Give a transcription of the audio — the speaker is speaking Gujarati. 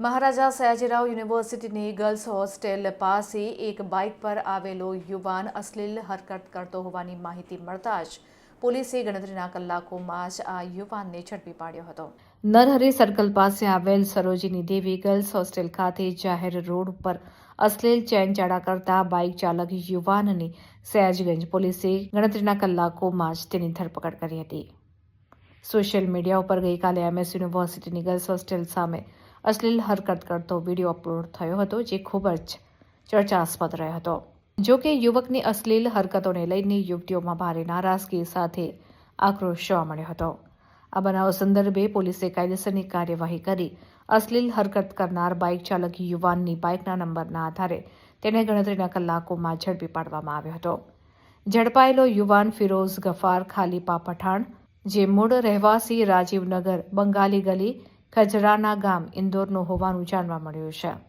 મહારાજા સયાજીરાવ યુનિવર્સિટીની ગર્લ્સ હોસ્ટેલ પાસે એક બાઇક પર આવેલો યુવાન અશ્લીલ હરકત કરતો હોવાની માહિતી મળતા જ પોલીસે ગણતરીના કલાકોમાં જ આ યુવાનને ઝડપી પાડ્યો હતો. નરહરી સર્કલ પાસે આવેલ સરોજીની દેવી ગર્લ્સ હોસ્ટેલ ખાતે જાહેર રોડ ઉપર અશ્લીલ ચેનચાળા કરતા બાઇક ચાલક યુવાનની સયાજગંજ પોલીસે ગણતરીના કલાકોમાં જ તેની ધરપકડ કરી હતી. સોશિયલ મીડિયા ઉપર ગઈકાલે એમએસ યુનિવર્સિટીની ગર્લ્સ હોસ્ટેલ સામે અશ્લીલ હરકત કરતો વીડિયો અપલોડ થયો હતો જે ખૂબ જ ચર્ચાસ્પદ રહ્યો હતો. જો કે યુવકની અશ્લીલ હરકતોને લઈને યુવતીઓમાં ભારે નારાજગી સાથે આક્રોશ જોવા મળ્યો હતો. આ બનાવ સંદર્ભે પોલીસે કાયદેસરની કાર્યવાહી કરી અશ્લીલ હરકત કરનાર બાઇક ચાલક યુવાનની બાઇકના નંબરના આધારે તેને ગણતરીના કલાકોમાં ઝડપી પાડવામાં આવ્યો હતો. ઝડપાયેલો યુવાન ફિરોઝ ગફાર ખાલીપા પઠાણ, જે મૂળ રહેવાસી રાજીવનગર બંગાલી ગલી ખજરાના ગામ ઇન્દોરનો હોવાનું જાણવા મળ્યું છે.